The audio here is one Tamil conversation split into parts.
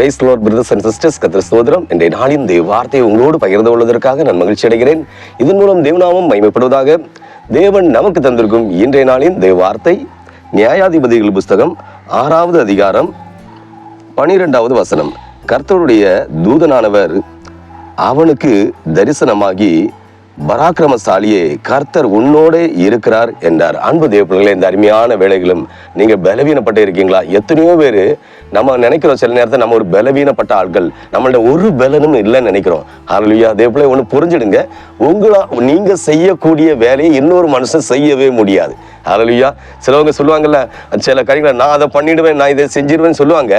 Praise Lord brothers and sisters கத்திர சோதரம் இன்றைய நாளின் தேவ வார்த்தையை உங்களோடு பகிர்ந்து கொள்வதற்காக நான் மகிழ்ச்சி அடைகிறேன். இதன் மூலம் தேவநாமம் மயமைப்படுவதாக தேவன் நமக்கு தந்திருக்கும் இன்றைய நாளின் தேவ வார்த்தை நியாயாதிபதிகள் புஸ்தகம் ஆறாவது அதிகாரம் பனிரெண்டாவது வசனம். கர்த்தருடைய தூதனானவர் அவனுக்கு தரிசனமாகி பராக்கிரமசாலியே கர்த்தர் உன்னோடே இருக்கிறார் என்றார். அன்பு தேவப்பிள்ளைகளே இந்த அருமையான வேலைகளும் நீங்கள் பலவீனப்பட்டு இருக்கீங்களா? எத்தனையோ பேர் நம்ம நினைக்கிறோம் சில நேரத்தில் நம்ம ஒரு பலவீனப்பட்ட ஆட்கள் நம்மள்ட்ட ஒரு பலனும் இல்லைன்னு நினைக்கிறோம். ஹalleluya தேவப்பிள்ளை ஒன்று புரிஞ்சிடுங்க. உங்களா நீங்கள் செய்யக்கூடிய வேலையை இன்னொரு மனுஷன் செய்யவே முடியாது. ஹalleluya சிலவங்க சொல்லுவாங்கல்ல சில காரியங்களை நான் அதை பண்ணிடுவேன் நான் இதை செஞ்சிருவேன்னு சொல்லுவாங்க.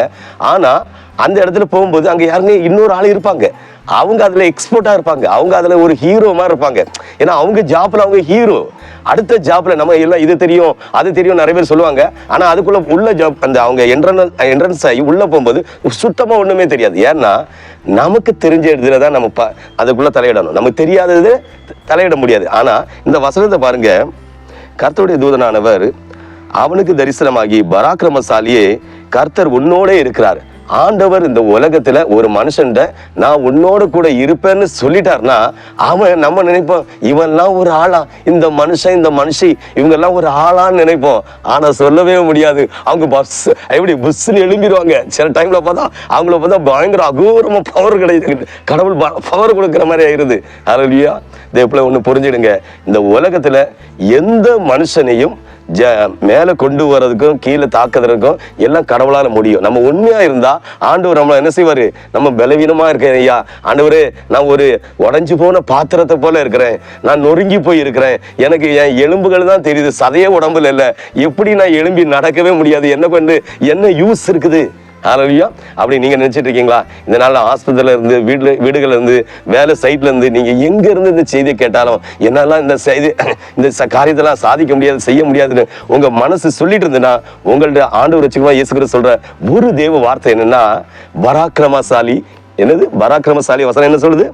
ஆனால் அந்த இடத்துல போகும்போது அங்கே யாருங்க? இன்னொரு ஆள் இருப்பாங்க. அவங்க அதில் எக்ஸ்போர்ட்டாக இருப்பாங்க. அவங்க அதில் ஒரு ஹீரோ மாதிரி இருப்பாங்க. ஏன்னா அவங்க ஜாப்பில் அவங்க ஹீரோ அடுத்த ஜாப்பில் நம்ம எல்லாம் இது தெரியும் அது தெரியும் நிறைய பேர் சொல்லுவாங்க. ஆனால் அதுக்குள்ள உள்ள ஜாப் அந்த அவங்க என்ட்ரன்ஸ் என்ட்ரன்ஸ் ஆகி உள்ளே போகும்போது சுத்தமாக ஒன்றுமே தெரியாது. ஏன்னா நமக்கு தெரிஞ்ச இடத்துல தான் நம்ம ப- அதுக்குள்ளே தலையிடணும். நமக்கு தெரியாதது தலையிட முடியாது. ஆனால் இந்த வசனத்தை பாருங்கள் கர்த்தருடைய தூதனானவர் அவனுக்கு தரிசனமாகி பராக்கிரமசாலியே கர்த்தர் உன்னோடே இருக்கிறார். ஆண்டவர் இந்த உலகத்துல ஒரு மனுஷன்ட நான் உன்னோட கூட இருப்பேன்னு சொல்லிட்டாருன்னா அவன் நம்ம நினைப்போம் இவன்லாம் ஒரு ஆளா? இந்த மனுஷன் இந்த மனுஷி இவங்கெல்லாம் ஒரு ஆளான்னு நினைப்போம். ஆனா சொல்லவே முடியாது. அவங்க பஸ் எப்படி பஸ்ஸுன்னு எழும்பிடுவாங்க சில டைம்ல பார்த்தா அவங்கள பார்த்தா பயங்கர அகோரமா பவர் கிடையாது கடவுள் பவர் கொடுக்குற மாதிரி ஆயிருது. அதுலயா இதே ஒண்ணு புரிஞ்சிடுங்க. இந்த உலகத்துல எந்த மனுஷனையும் ஜ மேலே கொண்டு வர்றதுக்கும் கீழே தாக்குறதுக்கும் எல்லாம் கடவுளால் முடியும். நம்ம உண்மையாக இருந்தால் ஆண்டவர் நம்மளை என்ன செய்வார்? நம்ம பலவீனமாக இருக்கேன் ஐயா. ஆண்டவர் நான் ஒரு உடஞ்சி போன பாத்திரத்தை போல இருக்கிறேன். நான் நொறுங்கி போய் இருக்கிறேன் எனக்கு என் எலும்புகள் தான் தெரியுது. சதையே உடம்புல இல்லை. எப்படி நான் எலும்பி நடக்கவே முடியாது. என்ன பண்ணு? என்ன யூஸ் இருக்குது? ஹalleluya அப்படி நீங்க நினைச்சிட்டு இருக்கீங்களா? இந்த நாள்ல ஆஸ்பத்திரியில இருந்து வீட்டுல வீடுகள்ல இருந்து வேலை சைட்ல இருந்து நீங்க எங்க இருந்து இந்த செய்தியை கேட்டாலும் என்னெல்லாம் இந்த செய்தி இந்த காரியத்தெல்லாம் சாதிக்க முடியாது செய்ய முடியாதுன்னு உங்க மனசு சொல்லிட்டு இருந்ததுன்னா உங்கள்ட்ட ஆண்டவர் வச்சுக்கமா இயேசு கிறிஸ்து சொல்ற ஒரு தேவ வார்த்தை என்னன்னா பராக்கிரமசாலி. என்னது? பராக்கிரமசாலி வசனம் என்ன சொல்லுது?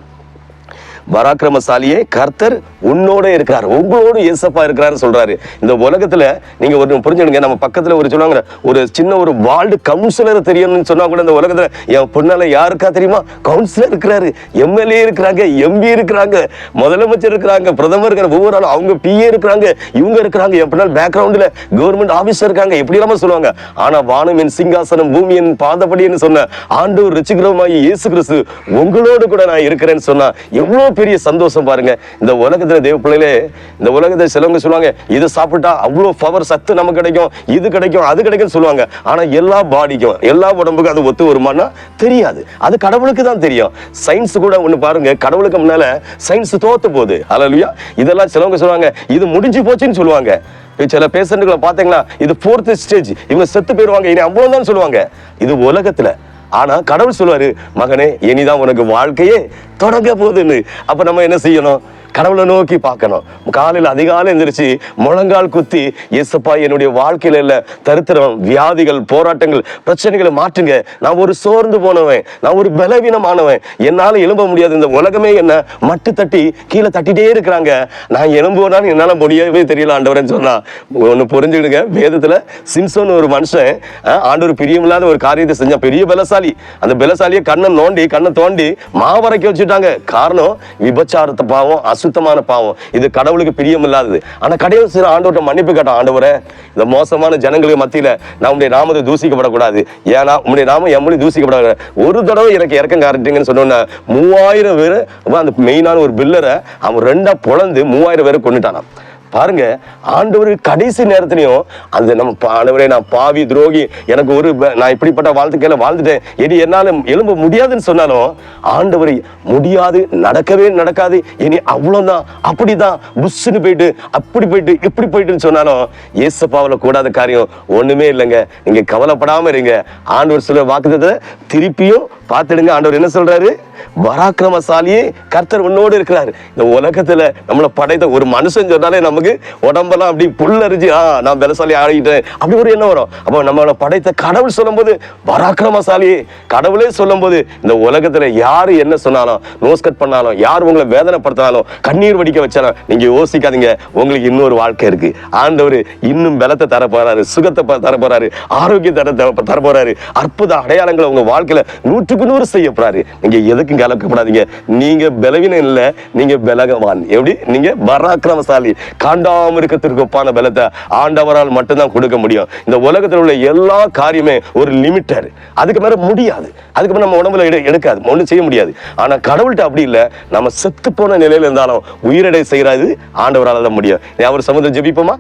பராக்கிரமசாலியே கர்த்தர் உன்னோட இருக்கிறார். உங்களோடு ஏசப்பா இருக்கிறாரு சொல்றாரு. இந்த உலகத்துல நீங்க ஒரு புரிஞ்சுடுங்க நம்ம பக்கத்துல ஒரு சொல்லுவாங்க ஒரு சின்ன ஒரு வார்டு கவுன்சிலர் தெரியணும்னு சொன்னா கூட இந்த உலகத்துல என் பொண்ணால யாருக்கா தெரியுமா? கவுன்சிலர் இருக்கிறாரு. எம்எல்ஏ இருக்கிறாங்க எம்பி இருக்கிறாங்க முதலமைச்சர் இருக்கிறாங்க பிரதமர் இருக்கிற ஒவ்வொரு ஆளும் அவங்க பிஏ இருக்கிறாங்க இவங்க இருக்கிறாங்க. என் பின்னால் பேக்ரவுண்ட்ல கவர்மெண்ட் ஆபீசர் இருக்காங்க. எப்படி இல்லாம சொல்லுவாங்க. ஆனா வானம் என் சிங்காசனம் பூமி என் பாதப்படி சொன்ன ஆண்டவர் ரிச்சிகரமாயி இயேசு கிறிஸ்து உங்களோடு கூட நான் இருக்கிறேன்னு சொன்னா எவ்வளவு பெரிய சந்தோஷம் பாருங்க. இந்த உலகத்துல தேவ பிள்ளைகளே இந்த உலகத்துல சிலவங்க சொல்லுவாங்க இது சாப்பிட்டா அவ்வளோ பவர் சத்து நமக்கு கிடைக்கும் இது கிடைக்கும் அது கிடைக்கும் சொல்லுவாங்க. ஆனா எல்லா பாடிக்கும் எல்லா உடம்புக்கும் அது ஒத்து வருமானா? தெரியாது. அது கடவுளுக்கு தான் தெரியும். சயின்ஸ் கூட ஒண்ணு பாருங்க கடவுளுக்கு முன்னால சயின்ஸ் தோத்து போகுது. அல்லையா இதெல்லாம் சிலவங்க சொல்லுவாங்க இது முடிஞ்சு போச்சுன்னு சொல்லுவாங்க. சில பேஷண்ட்டுகளை பார்த்தீங்களா? இது ஃபோர்த் ஸ்டேஜ் இவங்க செத்து போயிடுவாங்க இனி அவ்வளோதான் சொல்லுவாங்க. இது உலகத்தில் ஆனா கடவுள் சொல்லுவாரு மகனே இனிதான் உனக்கு வாழ்க்கையே தொடங்க போகுதுன்னு. அப்ப நம்ம என்ன செய்யணும்? கடவுளை நோக்கி பார்க்கணும். காலையில் அதிகாலை எந்திரிச்சு முழங்கால் குத்தி இயேசப்பா என்னுடைய வாழ்க்கையில இல்ல தரித்திரம் வியாதிகள் போராட்டங்கள் பிரச்சனைகளை மாற்றுங்க. நான் ஒரு சோர்ந்து போனவன் நான் ஒரு பலவீனமானவன். என்னால எழும்ப முடியாது. இந்த உலகமே என்ன மட்டு தட்டி கீழே தட்டிட்டே இருக்கிறாங்க. நான் எழும்புனாலும் என்னால முடியவே தெரியல ஆண்டவரேன்னு சொன்னா. ஒண்ணு புரிஞ்சுக்கிடுங்க. வேதத்துல சிம்சோன் ஒரு மனுஷன் ஆண்டவர் பிரியமில்லாத ஒரு காரியத்தை செஞ்சான். பெரிய பலசாலி. அந்த பலசாலியை கண்ணை நோண்டி கண்ணை தோண்டி மாவரைக்க வச்சுட்டாங்க. காரணம் விபச்சாரத்தை பாவம் அசுத்தமான பாவம். இது கடவுளுக்கு பிரியமில்லாதது. ஆனால் கடவுள் சில ஆண்டவர்கிட்ட மன்னிப்பு கேட்டான் ஆண்டவரை இந்த மோசமான ஜனங்களுக்கு மத்தியில் நான் உடைய நாமத்தை தூசிக்கப்படக்கூடாது. ஏன்னா உங்களுடைய நாமம் எம்மொழி தூசிக்கப்படாது ஒரு தடவை எனக்கு இறக்கம் காரட்டிங்கன்னு சொன்னோன்னா மூவாயிரம் பேர் அந்த மெயினான ஒரு பில்லரை அவன் ரெண்டாக பொழந்து மூவாயிரம் பேரை கொண்டுட்டானான் பாருங்க ஆண்டவர் கடைசி நேரத்திலையும் அந்த நம்ம ஆண்டவரே நான் பாவி துரோகி எனக்கு ஒரு நான் இப்படிப்பட்ட வாழ்த்துக்கையில வாழ்ந்துட்டேன். இனி என்னால எழும்ப முடியாதுன்னு சொன்னாலும் ஆண்டவர் முடியாது நடக்கவே நடக்காது. இனி அவ்வளவுதான். அப்படிதான். புஷ்ஷுன்னு போயிட்டு அப்படி போயிட்டு இப்படி போயிட்டுன்னு சொன்னாலும் ஏசப்பாவில் கூடாத காரியம் ஒண்ணுமே இல்லைங்க. நீங்க கவலைப்படாம இருங்க. ஆண்டவர் சொல்ல வாக்குத்தத்தை திருப்பியும் பார்த்துடுங்க. ஆண்டவர் என்ன சொல்றாரு? பராக்கிரமசாலியே கர்த்தர் உன்னோடு இருக்கிறார். இந்த உலகத்துல நம்மளை படைத்த ஒரு மனுஷன் சொன்னாலே நம்ம நமக்கு உடம்பெல்லாம் அப்படி புல்லரிஞ்சு ஆ நான் பலசாலி ஆகிட்டேன். அப்படி ஒரு எண்ணம் வரும். அப்போ நம்மளை படைத்த கடவுள் சொல்லும்போது பராக்கிரமசாலி. கடவுளே சொல்லும்போது இந்த உலகத்துல யாரு என்ன சொன்னாலும் நோஸ் கட் பண்ணாலும் யார் உங்களை வேதனைப்படுத்தினாலும் கண்ணீர் வடிக்க வச்சாலும் நீங்க யோசிக்காதீங்க. உங்களுக்கு இன்னொரு வாழ்க்கை இருக்கு. ஆண்டவர் இன்னும் பலத்தை தர சுகத்தை தர போறாரு ஆரோக்கியத்தை தர தர- அற்புத அடையாளங்களை உங்க வாழ்க்கையில நூற்றுக்கு நூறு செய்ய போறாரு. நீங்க எதுக்கும் கலக்கப்படாதீங்க நீங்க பலவீனம் இல்ல நீங்க பலகவான். எப்படி? நீங்க பராக்கிரமசாலி. தாண்டாம இருக்கத்திற்கு ஒப்பான பலத்தை ஆண்டவரால் மட்டும்தான் கொடுக்க முடியும். இந்த உலகத்தில் உள்ள எல்லா காரியமே ஒரு லிமிட்டர். அதுக்கு மேலே முடியாது. அதுக்கு மேலே நம்ம உடம்புல எடு எடுக்காது. ஒன்றும் செய்ய முடியாது. ஆனா கடவுள்கிட்ட அப்படி இல்ல. நம்ம செத்து போன நிலையில இருந்தாலும் உயிரடை செய்யறது ஆண்டவரால் தான் முடியும் அவர் சமுதிரம் ஜெபிப்போமா?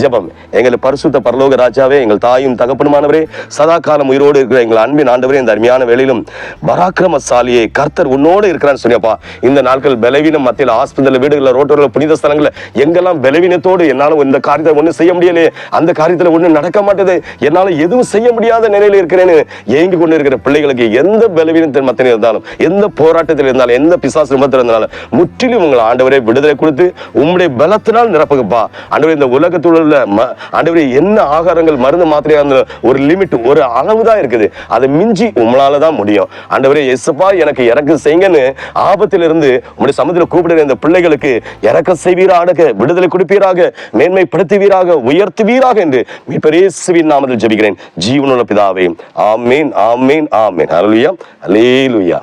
ஜெபம். எங்களை பரிசுத்த பரலோக ராஜாவே எங்கள் தாயும் தகப்பனுமானவரே சதா காலம் உயிரோடு இருக்கிற எங்கள் அன்பின் ஆண்டவரே இந்த அருமையான வேலையிலும் பராக்கிரமசாலியை கர்த்தர் உன்னோடு இருக்கிறான்னு சொன்னியப்பா இந்த நாட்கள் பலவீனம் மத்தியில் ஆஸ்பத்திரியில் வீடுகளில் ரோட்டோரில் புனித ஸ்தலங்களில் எங்கெல்லாம் பலவீனத்தோடு என்னால இந்த காரியத்தை ஒன்றும் செய்ய முடியலையே அந்த காரியத்தில் ஒன்றும் நடக்க மாட்டேது என்னால எதுவும் செய்ய முடியாத நிலையில் இருக்கிறேன்னு ஏங்கி கொண்டு இருக்கிற பிள்ளைகளுக்கு எந்த பலவீனத்தின் மத்தியில் இருந்தாலும் எந்த போராட்டத்தில் இருந்தாலும் எந்த பிசாசு விமத்தில் இருந்தாலும் முற்றிலும் உங்களை ஆண்டவரே விடுதலை கொடுத்து உம்முடைய பலத்தினால் நிரப்புங்கப்பா. ஆண்டவரே இந்த உலகத்துள்ள உடல்ல ஆண்டவரே என்ன ஆகாரங்கள் மருந்து மாத்திரையா இருந்தாலும் ஒரு லிமிட் ஒரு அளவு தான் இருக்குது. அதை மிஞ்சி உங்களால தான் முடியும். ஆண்டவரே எஸ்ப்பா எனக்கு இறக்க செய்யுங்கன்னு ஆபத்திலிருந்து உங்களுடைய சமுதிர கூப்பிடுற இந்த பிள்ளைகளுக்கு இறக்க செய்வீராக விடுதலை கொடுப்பீராக மேன்மைப்படுத்துவீராக உயர்த்துவீராக என்று மீட்பரேசுவின் நாமத்தில் ஜெபிக்கிறேன். ஜீவனுள்ள பிதாவே ஆமேன் ஆமேன் ஆமேன். அலுயா அலேலுயா